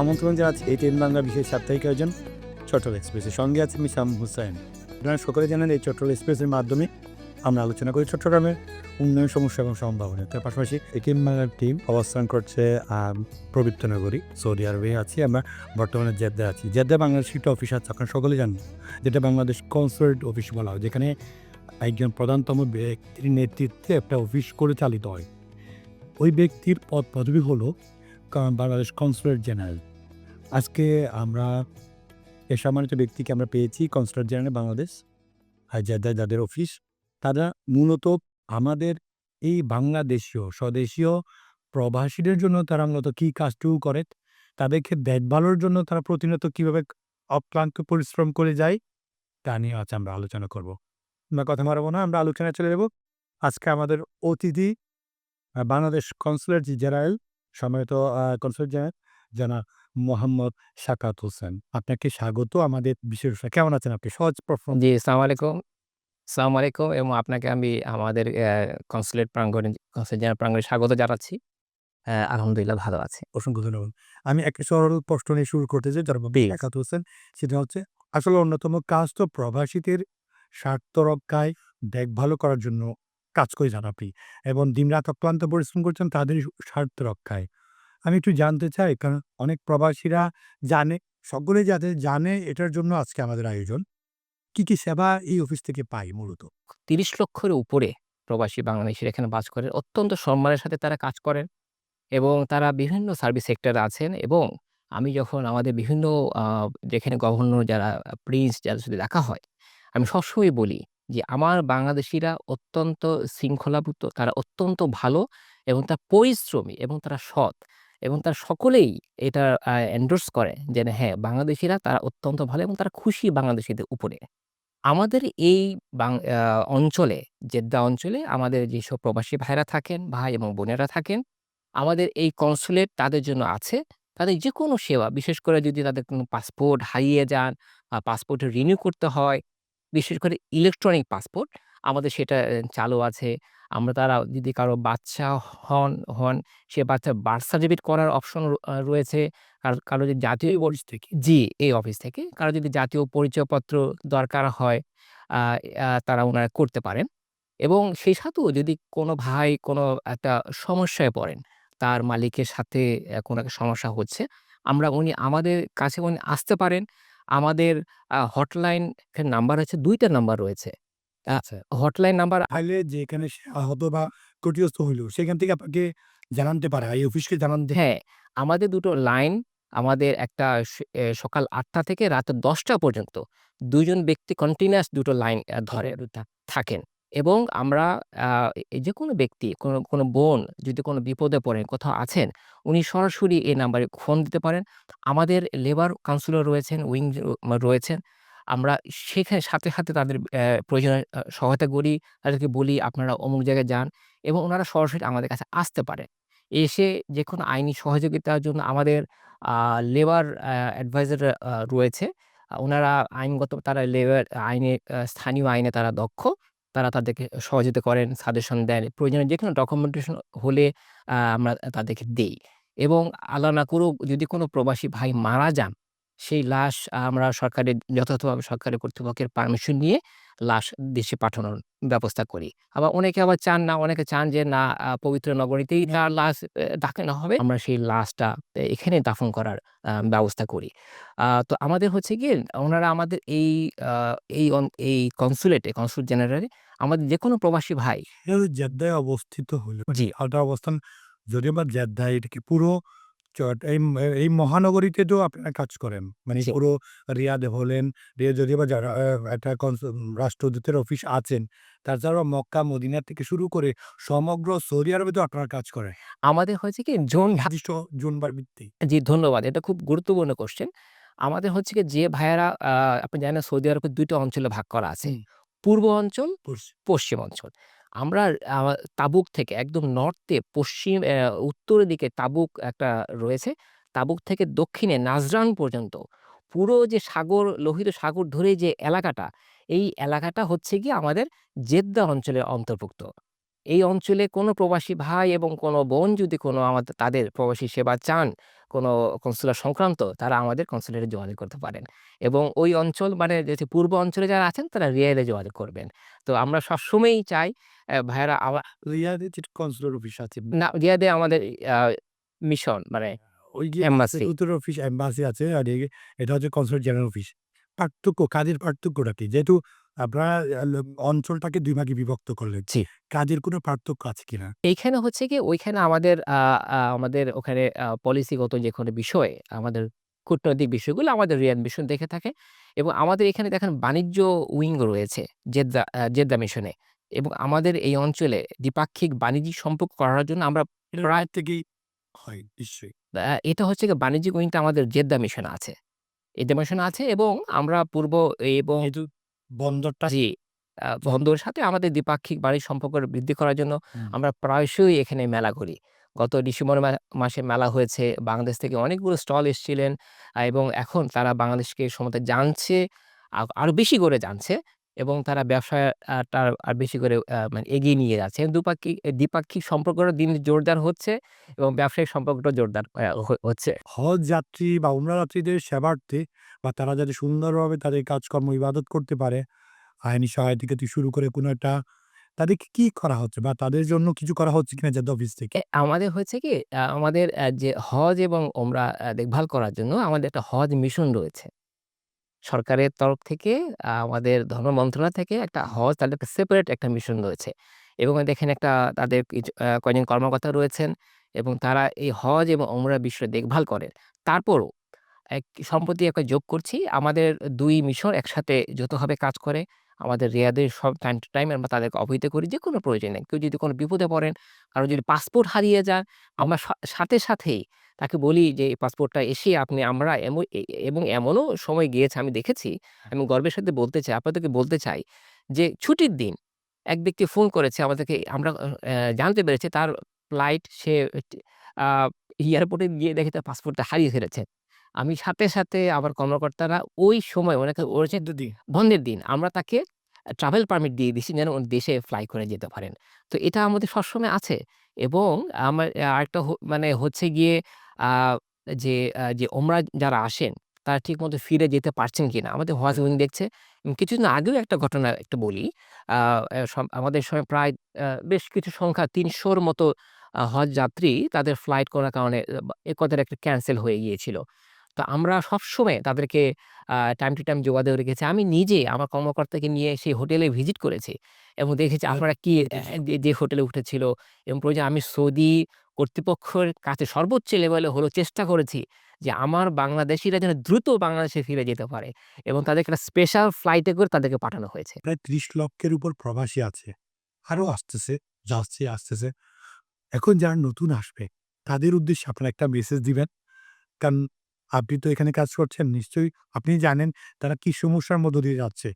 আমন্ত্রণ জানাচ্ছি এই টেন বাংলা বিশেষ সাপ্তাহিক আয়োজন চট্টল এক্সপ্রেসের সঙ্গে আছে আমি শাম হুসাইন। আপনারা সকলে জানেন এই চট্টল এক্সপ্রেসের মাধ্যমে আমরা আলোচনা করি চট্টগ্রামের উন্নয়ন সমস্যা এবং সম্ভাবনা। তার পাশাপাশি এই টিম বাংলার টিম অবস্থান করছে পবিত্র নগরী, সৌদি আরবে আছি আমরা, বর্তমানে জেদ্দা আছি। জেদ্দা বাংলাদেশ একটা অফিস আছে, আপনারা সকলে জানেন। যেটা বাংলাদেশ কনসার্ট অফিস বলা হয়, যেখানে একজন প্রধানতম ব্যক্তির নেতৃত্বে একটা অফিস পরিচালিত হয়। ওই ব্যক্তির পদ পদবি হলো বাংলাদেশ কনসুলেট জেনারেল আজকে আমরা এ সম্মানিত ব্যক্তিকে আমরা পেয়েছি কনসুলেট জেনারেল বাংলাদেশ, আর যাদের অফিস তারা মূলত আমাদের এই বাংলাদেশীয়, স্বদেশীয় প্রবাসীদের জন্য তারা মূলত কী কাজটুকু করে, তাদেরকে দেখভালের জন্য তারা প্রতিনিয়ত কীভাবে অক্লান্ত পরিশ্রম করে যায়, তা নিয়ে আজ আমরা আলোচনা করব। আমরা কথা মারাবো না, আমরা আলোচনায় চলে যাব। আজকে আমাদের অতিথি বাংলাদেশ কনসুলেট জেনারেল সম্মানিত কনসুলেট জেনারেল জানা মোহাম্মদ শাকাত হোসেন আপনাকে স্বাগত আমাদের বিশেষ কেমন আছেন আপনি সহজ প্রশ্ন জি, আসসালামু আলাইকুম। আসসালামু আলাইকুম এবং আপনাকে আমি আমাদের কনসুলেট প্রাঙ্গণে কনসুলেট জেনারেল প্রাঙ্গণে স্বাগত জানাচ্ছি। আলহামদুলিল্লাহ ভালো আছি। অসংখ্য ধন্যবাদ আমি একটা সরল প্রশ্ন নিয়ে শুরু করতে চাই যার Please. শাকাত হোসেন সেটা হচ্ছে আসলে অন্যতম কাজ তো প্রবাসীদের স্বার্থ রক্ষায় দেখভাল করার জন্য কাজ করে যান আপনি। এবং দিনরাত অক্লান্ত পরিশ্রম করছেন তাদের স্বার্থ রক্ষায়। আমি একটু জানতে চাই কারণ অনেক প্রবাসীরা জানে সকলে যাদের জানে এটার জন্য আজকে আমাদের আয়োজন। কি কি সেবা এই অফিস থেকে পাই মূলত? ৩০ লক্ষের উপরে প্রবাসী বাংলাদেশীরা এখানে বাস করেন। অত্যন্ত সম্মানের সাথে তারা কাজ করেন এবং তারা বিভিন্ন সার্ভিস সেক্টরে আছেন এবং আমি যখন আমাদের বিভিন্ন যেখানে গভর্নর যারা প্রিন্স যাদের সাথে দেখা হয়, আমি সবসময় বলি যে আমার বাংলাদেশিরা অত্যন্ত শৃঙ্খলাভূত, তারা অত্যন্ত ভালো এবং তারা পরিশ্রমী এবং তারা সৎ এবং তারা সকলেই এটা এন্ডোর্স করে যে হ্যাঁ, বাংলাদেশিরা তারা অত্যন্ত ভালো এবং তারা খুশি বাংলাদেশীদের উপরে। আমাদের এই বাং অঞ্চলে, জেদ্দা অঞ্চলে আমাদের যেসব প্রবাসী ভাইরা থাকেন, ভাই এবং বোনেরা থাকেন, আমাদের এই কনসুলেট তাদের জন্য আছে। তাদের যেকোনো সেবা, বিশেষ করে যদি তাদের কোনো পাসপোর্ট হারিয়ে যান, আ পাসপোর্টের রিনিউ করতে হয়, বিশেষ করে ইলেকট্রনিক পাসপোর্ট, আমাদের সেটা চালু আছে। আমরা তারা যদি কারও বাচ্চা হন হন, সে বাচ্চার বার্থ সার্টিফিকেট করার অপশন রয়েছে। কারও কারও যদি জাতীয় অফিস থেকে জি, এই অফিস থেকে। কারও যদি জাতীয় পরিচয়পত্র দরকার হয়, তারা উনারা করতে পারেন। এবং সেই সাথেও যদি কোনো ভাই কোনো একটা সমস্যায় পড়েন, তার মালিকের সাথে কোনো একটা সমস্যা হচ্ছে, আমরা উনি আমাদের কাছে উনি আসতে পারেন। আমাদের আ হটলাইন এর নাম্বার আছে ২ টা নাম্বার রয়েছে। আ আচ্ছা হটলাইন নাম্বার তাহলে যেখানে সে আহত বা ক্ষতিগ্রস্ত হইল সেখান থেকে আপনাকে জানাতে পারে এই অফিসকে জানান হ্যাঁ, আমাদের দুটো লাইন, আমাদের একটা স এ সকাল ৮ঃ০০ থেকে রাত ১০ঃ০০ পর্যন্ত ২ জন ব্যক্তি কন্টিনিউয়াস দুটো লাইন ধরে থাকেন। এবং আমরা আ এ যেকোনো ব্যক্তি, কোনো, কোনো বোন যদি কোনো বিপদে পড়েন, কোথাও আছেন, উনি সরাসরি এই নাম্বারে ফোন দিতে পারেন। আমাদের লেবার কাউন্সিলর রয়েছেন, উইং রয়েছেন। আমরা সেখানে সাথে, সাথে তাদের অ্যা প্রয়োজনে সহায়তা করি। তাদেরকে বলি আপনারা অমুক জায়গায় যান এবং উনারা সরাসরি আমাদের কাছে আসতে পারে। এসে যেকোনো আইনি সহযোগিতার জন্য আমাদের লেবার অ্যা অ্যাডভাইজার রয়েছে। আ উনারা আইনগত তারা লেবার আইনে স্থানীয় আইনে তারা দক্ষ। তারা তাদেরকে সহযোগিতা করেন, সাজেশন দেন। প্রয়োজনে যে কোনো ডকুমেন্টেশন হলে আমরা তাদেরকে দেই। এবং আল্লাহ না করুক যদি কোনো প্রবাসী ভাই মারা যান, সেই লাশ আমরা সরকারের যথাযথভাবে সরকারি কর্তৃপক্ষের পারমিশন নিয়ে লাশ দেশে পাঠানোর ব্যবস্থা করি। আবার অনেকে আবার চান না, অনেকে চান যে না পবিত্র নগরীতেই তার লাশ দাফন হবে। আমরা সেই লাশটা এখানে দাফন করার ব্যবস্থা করি। তো আমাদের হচ্ছে কি ওনারা আমাদের এই এই এই কনসুলেটে, কনসুলেট জেনারেলে আমাদের যে কোনো প্রবাসী ভাই জেদ্দায় অবস্থিত হলো জি। আলটা অবস্থান যদিও বা জেদ্দায় এটা কি পুরো চট এই এই মহানগরীতে তো আপনারা কাজ করেন। মানে জি। পুরো রিয়াদে হলেন, রিয়াদ যদিও বা যারা একটা কনস রাষ্ট্রদূতের অফিস আছেন, তাছাড়াও মক্কা, মদিনা থেকে শুরু করে সমগ্র সৌদি আরবে তো আপনারা কাজ করেন। আমাদের হয়েছে কি জোন ভা নির্দিষ্ট জোন বা ভিত্তিক। জি, ধন্যবাদ। এটা খুব গুরুত্বপূর্ণ কোশ্চেন আমাদের হচ্ছে কি যে ভাইয়েরা আপনি জানেন সৌদি আরবের দুইটা অঞ্চলে ভাগ করা আছে। হুম। পূর্ব অঞ্চল। পশ্চিম অঞ্চল। আমরা তাবুক থেকে একদম নর্থে পশ্চিম উত্তরের দিকে তাবুক একটা রয়েছে। তাবুক থেকে দক্ষিণে নাজরান পর্যন্ত পুরো যে সাগর লোহিত সাগর ধরে যে এলাকাটা, এই এলাকাটা হচ্ছে গিয়ে আমাদের জেদ্দা অঞ্চলের অন্তর্ভুক্ত। এই অঞ্চলে কোনো প্রবাসী ভাই এবং কোনো বোন যদি কোনো আমাদের তাদের প্রবাসী সেবা চান, কোনো কনস্যুলার সংক্রান্ত, তারা আমাদের কনস্যুলেটে যোগাযোগ করতে পারেন। এবং ওই অঞ্চল মানে যে পূর্ব অঞ্চলে যারা আছেন তারা রিয়াদে যোগাযোগ করবেন। তো আমরা সবসময়ই চাই ভাইয়েরা রিয়াদে কনসুলার অফিস আছে। না রিয়াদে আমাদের মিশন মানে ওই যে এম্বাসি। উত্তর অফিস এম্বাসি আছে আর এটা হচ্ছে কনসুলেট জেনারেল অফিস। পার্থক্য কাজের পার্থক্যটা কি? যেহেতু আপনারা অঞ্চলটাকে ২ ভাগে বিভক্ত করলেন। জি। কাজের কোনো পার্থক্য আছে কিনা? এইখানে হচ্ছে গিয়ে ওইখানে আমাদের আ আ আমাদের ওখানে পলিসিগত যে কোনো বিষয়, আমাদের কূটনৈতিক বিষয়গুলো আমাদের রিয়াদ মিশন দেখে থাকে এবং আমাদের এখানে দেখেন বাণিজ্য উইং রয়েছে জেদ্দা জেদ্দা মিশনে এবং আমাদের এই অঞ্চলে দ্বিপাক্ষিক বাণিজ্যিক সম্পর্ক করার জন্য আমরা এটা প্রায় থেকেই হয় নিশ্চয়ই। এটা হচ্ছে গিয়ে বাণিজ্যিক উইংটা আমাদের জেদ্দা মিশনে আছে। জেদ্দা মিশনে আছে এবং আমরা পূর্ব এবং যেহেতু বন্দরটা জি, আ বন্দরের সাথে আমাদের দ্বিপাক্ষিক বাড়ির সম্পর্ক বৃদ্ধি করার জন্য হুম। আমরা প্রায়শই এখানে মেলা করি। গত ডিসেম্বর মা মাসে মেলা হয়েছে। বাংলাদেশ থেকে অনেকগুলো স্টল এসেছিলেন আ এবং এখন তারা বাংলাদেশকে সম্বন্ধে জানছে, আ আরও বেশি করে জানছে এবং তারা ব্যবসাটা আর বেশি করে আ মানে এগিয়ে নিয়ে যাচ্ছে। দুপাক্ষিক দ্বিপাক্ষিক সম্পর্কটা দিন জোরদার হচ্ছে এবং ব্যবসায়িক সম্পর্কটাও জোরদার হ হচ্ছে। হজ যাত্রী বা উমরা যাত্রীদের সেবার্থে বা তারা যাতে সুন্দরভাবে তাদের কাজকর্ম ইবাদত করতে পারে, আইনি সহায়তা থেকে শুরু করে কোনো একটা তাদেরকে কি করা হচ্ছে বা তাদের জন্য কিছু করা হচ্ছে কিনা জেদ্দা অফিস থেকে? এ আমাদের হয়েছে কি আ আমাদের যে হজ এবং ওমরা দেখভাল করার জন্য আমাদের একটা হজ মিশন রয়েছে। সরকারের তরফ থেকে আমাদের ধর্ম মন্ত্রণালয় থেকে একটা হজ তাদের সেপারেট একটা মিশন রয়েছে। এবং দেখেন একটা তাদের কয়েকজন কর্মকর্তা রয়েছেন এবং তারা এই হজ এবং ওমরার বিষয়ে দেখভাল করেন। তারপরও এক সম্প্রতি একটা যোগ করছি। আমাদের ২ মিশন একসাথে যৌথভাবে কাজ করে। আমাদের রিয়াদের সব টাইম টু টাইম আমরা তাদেরকে অবহিত করি যেকোনো প্রয়োজনে। কেউ যদি কোনো বিপদে পড়েন, কারও যদি পাসপোর্ট হারিয়ে যায়, আমরা সাথে সাথেই তাকে বলি যে এই পাসপোর্টটা এসে আপনি আমরা এম এ এবং এমনও সময় গিয়েছে আমি দেখেছি, আমি গর্বের সাথে বলতে চাই, আপনাদেরকে বলতে চাই যে ছুটির দিন এক ব্যক্তি ফোন করেছে আমাদেরকে আমরা জানতে পেরেছি তার ফ্লাইট সে এয়ারপোর্টে গিয়ে দেখে তার পাসপোর্টটা হারিয়ে ফেলেছে। আমি সাথে, সাথে আমার কর্মকর্তারা ওই সময় ওনাকে ওর যে যদি বন্ধের দিন আমরা তাকে ট্রাভেল পারমিট দিয়ে দিছি যেন দেশে ফ্লাই করে যেতে পারেন। তো এটা আমাদের সবসময় আছে এবং আমার আরেকটা মানে হচ্ছে গিয়ে যে যে ওমরা যারা আসেন তারা ঠিকমতো ফিরে যেতে পারছেন কিনা। আমাদের হজ উইং দেখছে। কিছুদিন আগেও একটা ঘটনা একটু বলি। আমাদের সময় প্রায় বেশ কিছু সংখ্যা তিনশোর মতো হজ যাত্রী তাদের ফ্লাইট করার কারণে আ বা এ কথাটা একটা ক্যান্সেল হয়ে গিয়েছিল। তো আমরা সবসময় তাদেরকে টাইম টু টাইম যোগাযোগ রেখেছি। আমি নিজে আমার কর্মকর্তাকে নিয়ে সেই হোটেলে ভিজিট করেছি এবং দেখেছি আপনারা কি যে, যে হোটেলে উঠেছিল এবং প্রয়োজনে আমি সৌদি কর্তৃপক্ষের কাছে সর্বোচ্চ লেভেলে হলো চেষ্টা করেছি যে আমার বাংলাদেশিরা যেন দ্রুত বাংলাদেশে ফিরে যেতে পারে এবং তাদেরকে একটা স্পেশাল ফ্লাইটে করে তাদেরকে পাঠানো হয়েছে। প্রায় ৩০ লক্ষের উপর প্রবাসী আছে। আরও আসতেছে, যাচ্ছে, আসতেছে। এখন যারা নতুন আসবে তাদের উদ্দেশ্যে আপনারা একটা মেসেজ দিবেন। কারণ আপনি তো এখানে কাজ করছেন নিশ্চয়ই আপনি জানেন তারা কি সমস্যার মধ্য দিয়ে যাচ্ছে।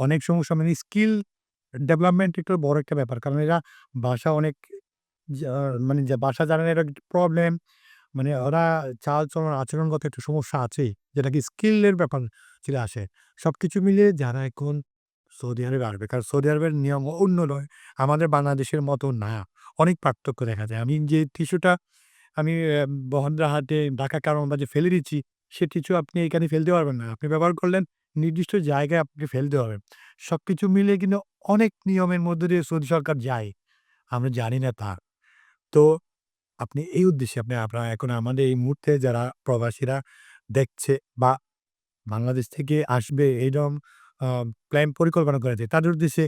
অনেক সমস্যা মানে স্কিল ডেভেলপমেন্ট একটা বড় একটা ব্যাপার। কারণ এরা ভাষা অনেক মানে যা বাসা এটা একটা প্রবলেম। মানে ওরা চাল-চলন আচরণগত একটা সমস্যা আছেই। যেটা কি স্কিলের ব্যাপার চলে আসে। সবকিছু মিলিয়ে যারা এখন সৌদি আরবে আসবে। কারণ সৌদি আরবের নিয়ম অন্য নয়। আমাদের বাংলাদেশের মতো না। অনেক পার্থক্য দেখা যায়। আমি যে টিস্যুটা আমি অ্যা বহদ্রাহাটে ঢাকা কারওয়ানবাজারে ফেলে দিচ্ছি, সে টিস্যু আপনি এখানে ফেলতে পারবেন না। আপনি ব্যবহার করলেন নির্দিষ্ট জায়গায় আপনাকে ফেলতে হবে। সবকিছু মিলিয়ে কিন্তু অনেক নিয়মের মধ্য দিয়ে সৌদি সরকার যায়। আমরা জানি না তা। তো আপনি এই উদ্দেশ্যে আপনি আপনারা এখন আমাদের এই মুহূর্তে যারা প্রবাসীরা দেখছে বা বাংলাদেশ থেকে আসবে এরকম আ প্ল্যান পরিকল্পনা করেছে তাদের উদ্দেশ্যে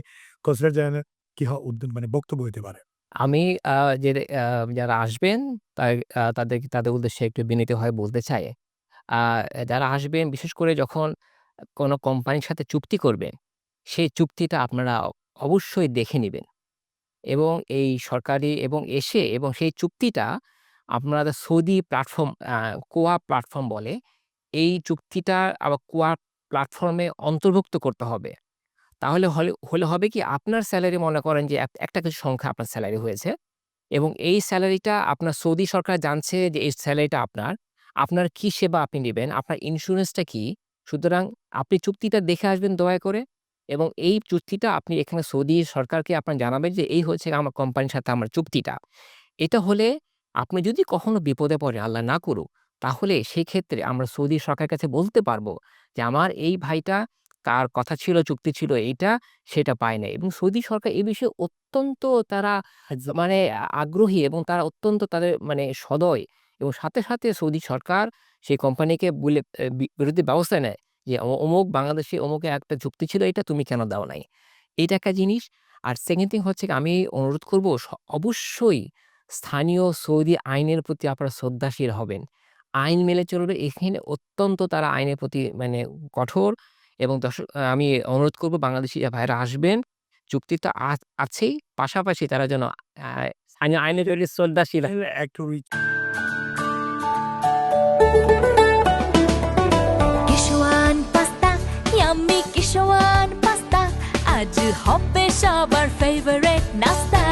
জেনারেল কি হ উদ্দ মানে বক্তব্য হইতে পারে? আমি আ যে আ যারা আসবেন তাদেরকে তাদের উদ্দেশ্যে একটু বিনীত বিনীতভাবে বলতে চাই। আ যারা আসবেন বিশেষ করে যখন কোনো কোম্পানির সাথে চুক্তি করবেন, সেই চুক্তিটা আপনারা অবশ্যই দেখে নিবেন। এবং এই সরকারি এবং এসে এবং সেই চুক্তিটা আপনারা সৌদি প্ল্যাটফর্ম কোয়া প্ল্যাটফর্ম বলে। এই চুক্তিটা আবার কোয়া প্ল্যাটফর্মে অন্তর্ভুক্ত করতে হবে। তাহলে হলে হলে হবে কি আপনার স্যালারি মনে করেন যে একটা কিছু সংখ্যা আপনার স্যালারি হয়েছে এবং এই স্যালারিটা আপনার সৌদি সরকার জানছে যে এই স্যালারিটা আপনার। আপনার কি সেবা আপনি নেবেন, আপনার ইন্স্যুরেন্সটা কি? সুতরাং আপনি চুক্তিটা দেখে আসবেন দয়া করে এবং এই চুক্তিটা আপনি এখানে সৌদি সরকারকে আপনার জানাবেন যে এই হচ্ছে আমার কোম্পানির সাথে আমার চুক্তিটা। এটা হলে আপনি যদি কখনো বিপদে পড়ে আল্লাহ না করুক, তাহলে সেই ক্ষেত্রে আমরা সৌদি সরকারের কাছে বলতে পারব যে আমার এই ভাইটা তার কথা ছিল, চুক্তি ছিল এইটা, সেটা পায় নাই। এবং সৌদি সরকার এ বিষয়ে অত্যন্ত তারা মানে আগ্রহী এবং তারা অত্যন্ত তাদের মানে সদয় এবং সাথে, সাথে সৌদি সরকার সেই কোম্পানিকে বলে এ বি বিরুদ্ধে ব্যবস্থা নেয়। যে অমুক বাংলাদেশে অমুকের একটা যুক্তি ছিল এটা, তুমি কেন দাও নাই? এটা একটা জিনিস। আর সেকেন্ড থিং হচ্ছে আমি অনুরোধ করব অবশ্যই স্থানীয় সৌদি আইনের প্রতি আপনারা শ্রদ্ধাশীল হবেন। আইন মেনে চলবে, এখানে অত্যন্ত তারা আইনের প্রতি মানে কঠোর এবং দর্শক আমি অনুরোধ করব বাংলাদেশী যে ভাইয়েরা আসবেন। চুক্তিটা আ, আছেই পাশাপাশি তারা যেন আ, স্থানীয় আইনের প্রতি শ্রদ্ধাশীল একটু আজ হবে সবার ফেভারিট নাস্তা।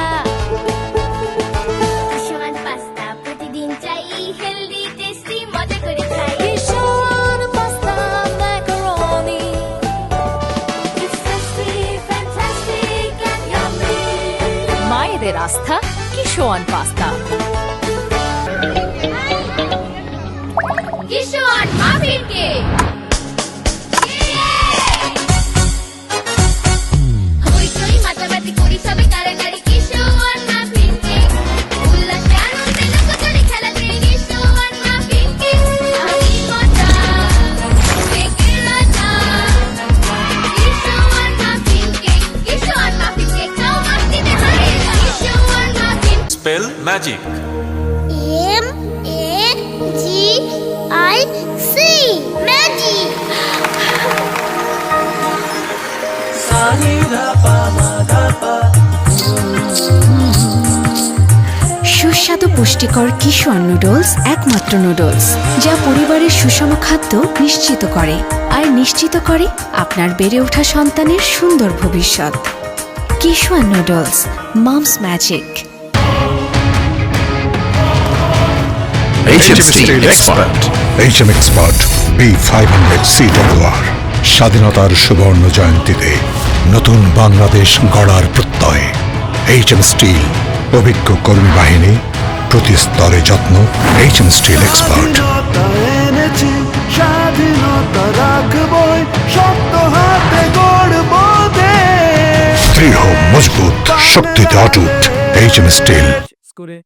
কিশোয়ান পাস্তা প্রতিদিন চাই হেলদি টেস্টি মজা করে খাই। কিশোয়ান pasta macaroni It's tasty, fantastic and yummy মায়েদের আস্থা কিশোয়ান পাস্তা। পুষ্টিকর কিশোয়ান নুডলস একমাত্র নুডলস যা পরিবারের সুষম খাদ্য নিশ্চিত করে আর নিশ্চিত করে আপনার বেড়ে ওঠা সন্তানের সুন্দর ভবিষ্যৎ। কিশোয়ান noodles mom's magic Steel Expert. Expert. B500 CWR স্বাধীনতার সুবর্ণ জয়ন্তীতে নতুন বাংলাদেশ গড়ার প্রত্যয়। এইচএম স্টিল অভিজ্ঞ কর্মী বাহিনী প্রতি স্তরে যত্ন এইচএম স্টিল এক্সপার্ট দৃঢ় মজবুত শক্তিতে অটুট এইচএম স্টিল করে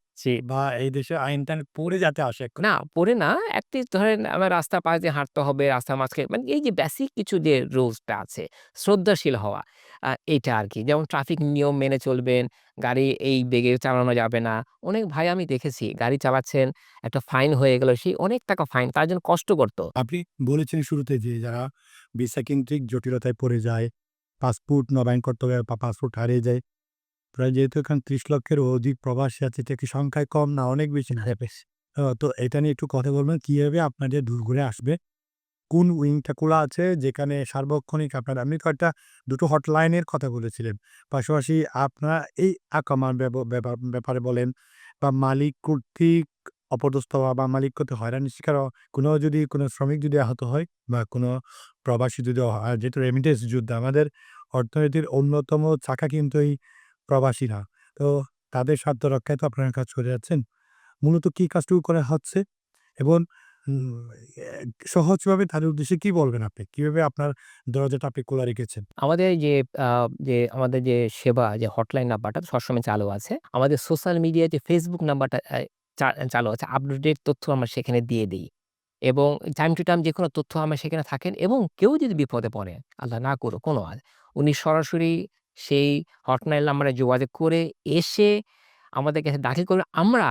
বা এই দেশে আইন টাইন পড়ে যাতে আসে না, পড়ে না। এটলিস্ট ধরেন আমার রাস্তার পাশ দিয়ে হাঁটতে হবে, রাস্তার মাঝখানে মানে এই যে বেসিক কিছু যে রুলসটা আছে, শ্রদ্ধাশীল হওয়া। আ এইটা আরকি। যেমন ট্রাফিক নিয়ম মেনে চলবেন, গাড়ি এই বেগে চালানো যাবে না। অনেক ভাই আমি দেখেছি গাড়ি চালাচ্ছেন, একটা ফাইন হয়ে গেল। সেই অনেক টাকা ফাইন। তার জন্য কষ্ট করত। আপনি বলেছেন শুরুতে যে যারা ভিসা কেন্দ্রিক জটিলতায় পড়ে যায়, পাসপোর্ট নবায়ন করতে হবে বা পাসপোর্ট হারিয়ে যায়। প্রায় যেহেতু এখানে ৩০ লক্ষের অধিক প্রবাসী আছে, এটা কি সংখ্যায় কম না অনেক বেশি না? বেশি। তো এটা নিয়ে একটু কথা বলবেন কীভাবে আপনাদের দূর করে আসবে? কোন উইংটা খোলা আছে, যেখানে সার্বক্ষণিক আপনার আপনি কয়েকটা, দুটো হটলাইনের কথা বলেছিলেন। পাশাপাশি আপনারা এই আকামার ব্যাপার বলেন, বা মালিক কর্তৃক অপদস্থ হওয়া বা মালিক কর্তৃক হয়রানির শিকার কোনো যদি কোনো শ্রমিক যদি আহত হয়, বা কোনো প্রবাসী যদি যেহেতু রেমিটেন্স যুদ্ধ, আমাদের অর্থনীতির অন্যতম চাকা কিন্তু এই প্রবাসীরা। তো তাদের স্বার্থ রক্ষায় তো আপনারা কাজ করে যাচ্ছেন। মূলত কি কাজটুকু করা হচ্ছে? এবং সহজভাবে তাদের উদ্দেশ্যে কি বলবেন আপনি? কীভাবে আপনার দরজাটা আপনি খোলা রেখেছেন? আমাদের যে যে আমাদের যে সেবা যে হটলাইন নাম্বারটা সবসময় চালু আছে। আমাদের সোশ্যাল মিডিয়ায় যে ফেসবুক নাম্বারটা চালু আছে। আপডেটেড তথ্য আমরা সেখানে দিয়ে দেই। এবং টাইম টু টাইম যেকোনো তথ্য আমরা সেখানে থাকেন এবং কেউ যদি বিপদে পড়ে, আল্লাহ না করুক কোনো আ উনি সরাসরি সেই হটলাইন নাম্বারে যোগাযোগ করে এসে আমাদের কাছে দাখিল করবে। আমরা,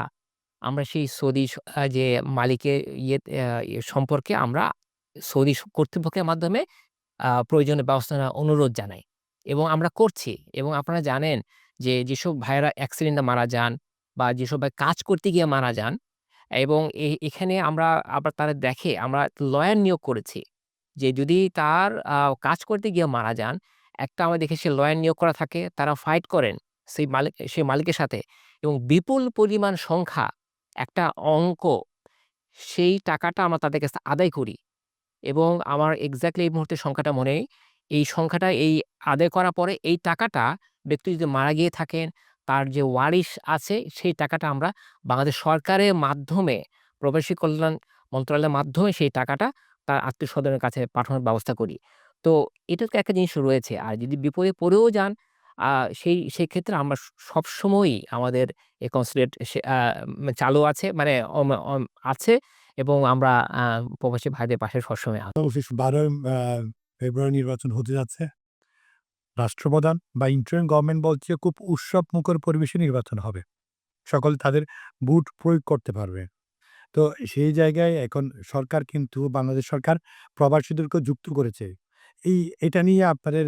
আমরা সেই সৌদি স যে মালিকের ইয়ে ইয়ে সম্পর্কে আমরা সৌদি স কর্তৃপক্ষের মাধ্যমে প্রয়োজনীয় ব্যবস্থা নেওয়ার অনুরোধ জানাই। এবং আমরা করছি এবং আপনারা জানেন যে যেসব ভাইয়েরা অ্যাক্সিডেন্টে মারা যান বা যেসব ভাই কাজ করতে গিয়ে মারা যান, এবং এ এখানে আমরা আবার তারা দেখে আমরা লয়ার নিয়োগ করেছি। যে যদি তার কাজ করতে গিয়ে মারা যান, একটা আমরা দেখেছি লয়ার নিয়োগ করা থাকে, তারা ফাইট করেন সেই মালিক সেই মালিকের সাথে এবং বিপুল পরিমাণ সংখ্যা একটা অঙ্ক, সেই টাকাটা আমরা তাদের কাছে আদায় করি এবং আমার এক্স্যাক্টলি এই মুহূর্তে সংখ্যাটা মনে এই সংখ্যাটা এই আদায় করার পরে এই টাকাটা ব্যক্তি যদি মারা গিয়ে থাকেন, তার যে ওয়ারিশ আছে সেই টাকাটা আমরা বাংলাদেশ সরকারের মাধ্যমে প্রবাসী কল্যাণ মন্ত্রণালয়ের মাধ্যমে সেই টাকাটা তার আত্মীয়স্বজনের কাছে পাঠানোর ব্যবস্থা করি। তো এটা তো একটা জিনিস রয়েছে। আর যদি বিপদে পড়েও যান আ সেই সেক্ষেত্রে আমরা সবসময়ই আমাদের এই কনসুলেট চালু আছে মানে আছে এবং আমরা প্রবাসী ভাইদের পাশে সবসময় আছি। বারোই ফেব্রুয়ারি নির্বাচন হতে যাচ্ছে। রাষ্ট্রপ্রধান বা ইন্টারিম গভর্নমেন্ট বলছে খুব উৎসবমুখর পরিবেশে নির্বাচন হবে। সকলে তাদের ভোট প্রয়োগ করতে পারবে। তো সেই জায়গায় এখন সরকার কিন্তু, বাংলাদেশ সরকার প্রবাসীদেরকে যুক্ত করেছে। এই এটা নিয়ে আপনাদের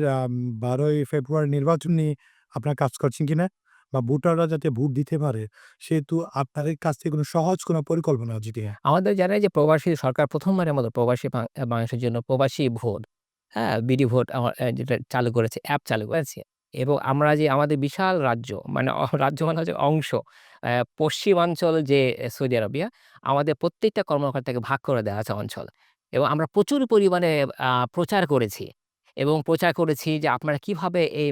১২ই ফেব্রুয়ারি নির্বাচন নিয়ে আপনারা কাজ করছেন কিনা? বা ভোটাররা যাতে ভোট দিতে পারে সেহেতু আপনাদের কাছ থেকে কোনো সহজ কোনো পরিকল্পনা আছে? আমাদের জানেন যে প্রবাসী সরকার প্রথমবারের মতো প্রবাসী বাংলাদেশের জন্য প্রবাসী ভোট, হ্যাঁ? বিডি ভোট আমা অ্যা যেটা চালু করেছে, অ্যাপ চালু করেছে এবং আমরা যে আমাদের বিশাল রাজ্য মানে রাজ্য মানে হচ্ছে অংশ, পশ্চিমাঞ্চল যে সৌদি আরবিয়া, আমাদের প্রত্যেকটা কর্মকর্তাকে ভাগ করে দেওয়া আছে অঞ্চল এবং আমরা প্রচুর পরিমাণে প্রচার করেছি এবং প্রচার করেছি যে আপনারা কীভাবে এই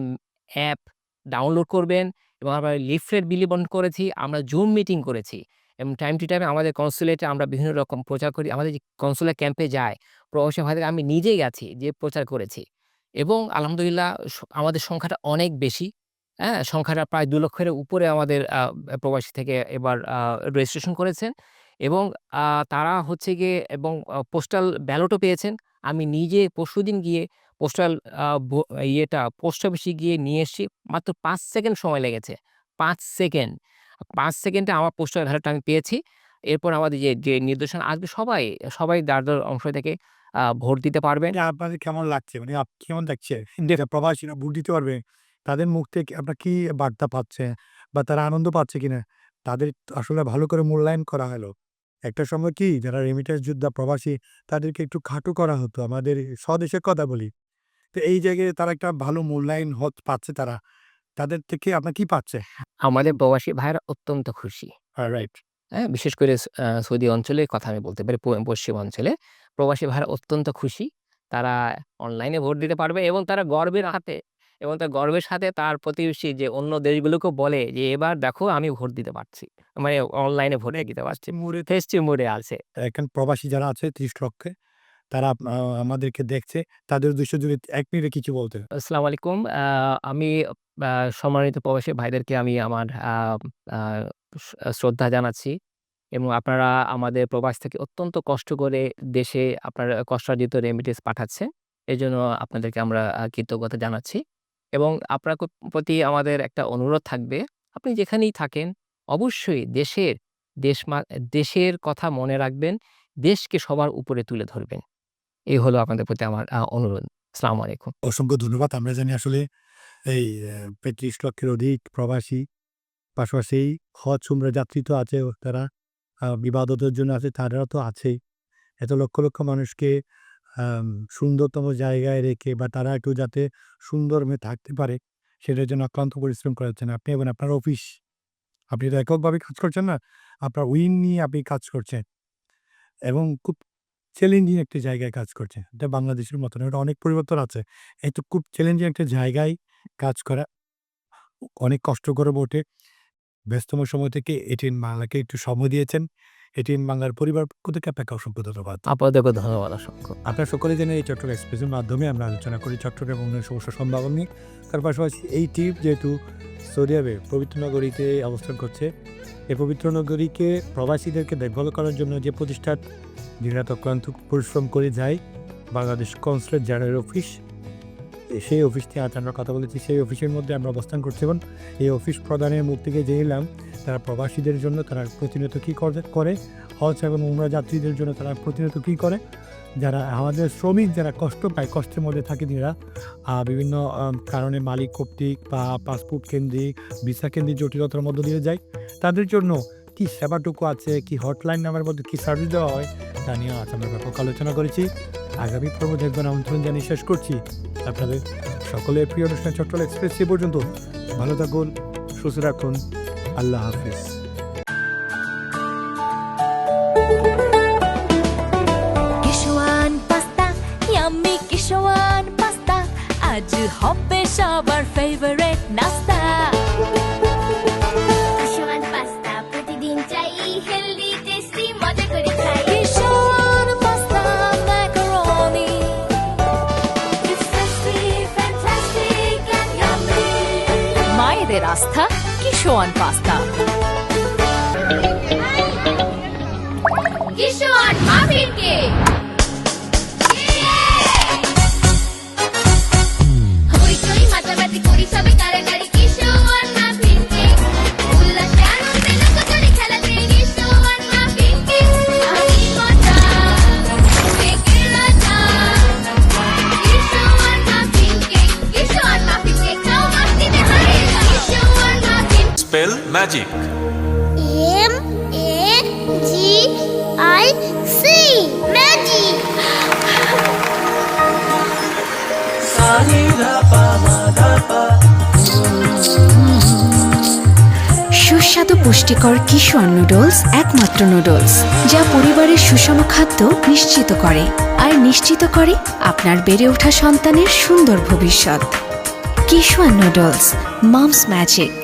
অ্যাপ ডাউনলোড করবেন এবং আমরা লিফলেট বিলি-বন্টন করেছি, আমরা জুম মিটিং করেছি এবং টাইম টু টাইম আমাদের কনসুলেটে আমরা বিভিন্ন রকম প্রচার করি। আমাদের যে কনসুলেট ক্যাম্পে যায়, প্রবাসী ভাইদের আমি নিজেই গেছি, যে প্রচার করেছি এবং আলহামদুলিল্লাহ আমাদের সংখ্যাটা অনেক বেশি, হ্যাঁ? সংখ্যাটা প্রায় দু লক্ষের উপরে আমাদের প্রবাসী থেকে এবার রেজিস্ট্রেশন করেছেন এবং তারা হচ্ছে গিয়ে এবং পোস্টাল ব্যালটও পেয়েছেন। আমি নিজে পরশুদিন গিয়ে পোস্টাল ইয়েটা পোস্ট অফিসে গিয়ে নিয়ে এসছি। মাত্র পাঁচ সেকেন্ড সময় লেগেছে। পাঁচ সেকেন্ড। পাঁচ সেকেন্ডে আমার পোস্টাল ব্যালটটা আমি পেয়েছি। এরপর আমাদের যে, যে নির্দেশনা আসবে সবাই, সবাই যার অংশ থেকে ভোট দিতে পারবেন। আপনাদের কেমন লাগছে? মানে কেমন লাগছে? প্রবাসীরা ভোট দিতে পারবে, তাদের মুখ থেকে আপনার কি বার্তা পাচ্ছে বা তারা আনন্দ পাচ্ছে কিনা? তাদের আসলে ভালো করে মূল্যায়ন করা হলো। একটা সময় কি যারা রেমিটেন্স যোদ্ধা প্রবাসী তাদেরকে একটু খাটো করা হতো। আমাদের স্বদেশের কথা বলি। তো এই জায়গায় তারা একটা ভালো মূল্যায়ন হত পাচ্ছে তারা। তাদের থেকে আপনারা কি পাচ্ছে? আমাদের প্রবাসী ভাইয়েরা অত্যন্ত খুশি। রাইট। হ্যাঁ? বিশেষ করে সৌদি অঞ্চলের কথা আমি বলতে পারি পশ্চিম অঞ্চলে। প্রবাসী ভাইয়েরা অত্যন্ত খুশি। তারা অনলাইনে ভোট দিতে পারবে এবং তারা গর্বের হাতে এবং তার গর্বের সাথে তার প্রতিবেশী যে অন্য দেশগুলোকে বলে যে, "এবার দেখো আমি ভোট দিতে পারছি।" মানে অনলাইনে ভোট দিতে পারছি। মুড়ে ফেস্টিভ মুডে আছে। এখন প্রবাসী যারা আছে ৩০ লক্ষে তারা আমাদেরকে দেখছে। তাদের উদ্দেশ্যে যদি এক মিনিটে কিছু বলতে আসসালামু আলাইকুম। আমি সম্মানিত প্রবাসী ভাইদেরকে আমি আমার শ্রদ্ধা জানাচ্ছি এবং আপনারা আমাদের প্রবাস থেকে অত্যন্ত কষ্ট করে দেশে আপনারা কষ্টার্জিত রেমিটেন্স পাঠাচ্ছেন। এজন্য আপনাদেরকে আমরা কৃতজ্ঞতা জানাচ্ছি এবং আপনার প্রতি আমাদের একটা অনুরোধ থাকবে, আপনি যেখানেই থাকেন অবশ্যই দেশের দেশ দেশের কথা মনে রাখবেন, দেশকে সবার উপরে তুলে ধরবেন। এই হলো আপনাদের প্রতি আমার অনুরোধ। আসসালামু আলাইকুম। অসংখ্য ধন্যবাদ। আমরা জানি আসলে এই পঁয়ত্রিশ লক্ষের অধিক প্রবাসী। পাশাপাশি হজ উমরা যাত্রী তো আছে তারা আ ইবাদতের জন্য আছে তারা তো আছেই। এত লক্ষ, লক্ষ মানুষকে সুন্দরতম জায়গায় রেখে বা তারা একটু যাতে সুন্দরভাবে থাকতে পারে, সেটার জন্য অক্লান্ত পরিশ্রম করাচ্ছেন আপনি এবং আপনার অফিস। আপনি তো এককভাবে কাজ করছেন না। আপনার উইং নিয়ে আপনি কাজ করছেন। এবং খুব চ্যালেঞ্জিং একটা জায়গায় কাজ করছেন। এটা বাংলাদেশের মতন। এটা অনেক পরিবর্তন আছে। এই তো খুব চ্যালেঞ্জিং একটা জায়গায় কাজ করা অনেক কষ্টকর বটে। ব্যস্তম সময় থেকে এটিএন বাংলাকে একটু সময় দিয়েছেন। এটিএন বাংলার পরিবার পক্ষ থেকে আপনাকে অসংখ্য ধন্যবাদ। আপনাদেরকেও ধন্যবাদ অসংখ্য। আপনারা সকলে জানেন এই চট্টগ্রাম এক্সপ্রেসের মাধ্যমে আমরা আলোচনা করি চট্টগ্রাম অন্যান্য সমস্যা সম্ভাবনা নিয়ে। তার পাশাপাশি এই ট্রিপ যেহেতু সৌদি আরবে পবিত্র নগরীতে অবস্থান করছে, এই পবিত্র নগরীকে প্রবাসীদেরকে দেখভাল করার জন্য যে প্রতিষ্ঠান দিনরাত অক্লান্ত পরিশ্রম করে যায় বাংলাদেশ কনসুলেট জেনারেল অফিস। সেই অফিসটি আজ আমরা কথা বলেছি সেই অফিসের মধ্যে আমরা অবস্থান করছি এবং এই অফিস প্রধানের মুখ থেকে জেনেলাম তারা প্রবাসীদের জন্য তারা প্রতিনিয়ত কী করে হজ এবং উমরা যাত্রীদের জন্য তারা প্রতিনিয়ত কী করে যারা আমাদের শ্রমিক যারা কষ্ট পায় কষ্টের মধ্যে থাকে আ বিভিন্ন কারণে মালিক কর্তৃক বা পাসপোর্ট কেন্দ্রিক, ভিসা কেন্দ্রিক জটিলতার মধ্য দিয়ে যায়। তাদের জন্য কী সেবাটুকু আছে কি হটলাইন নাম্বার মধ্যে কী সার্ভিস দেওয়া হয় তা নিয়ে আজ আমরা ব্যাপক আলোচনা করেছি। আগামী পর্ব দেখবেন আমন্ত্রণ জানিয়ে শেষ করছি। আপনাদের সকলের প্রিয় অনুষ্ঠান চট্টল এক্সপ্রেস সে পর্যন্ত ভালো থাকুন, সুস্থ রাখুন। আল্লাহ হাফিজ। হবে সবার ফেভারিট পুষ্টিকর কিশোর নুডলস একমাত্র নুডলস যা পরিবারের সুষম খাদ্য নিশ্চিত করে আর নিশ্চিত করে আপনার বেড়ে ওঠা সন্তানের সুন্দর ভবিষ্যৎ। Kishore noodles mom's magic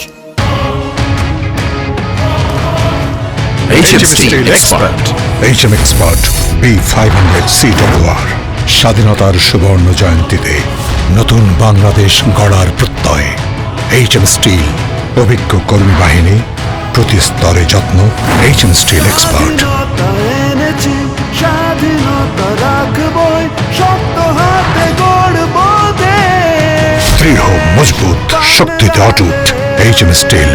Expert. B500 CWR স্বাধীনতার সুবর্ণ জয়ন্তীতে নতুন বাংলাদেশ গড়ার প্রত্যয়। HM স্টিল অভিজ্ঞ কর্মী বাহিনী প্রতি স্তরে যত্ন এইচএন স্টিল এক্সপার্ট দৃঢ় মজবুত শক্তিতে অটুট এইচএন স্টিল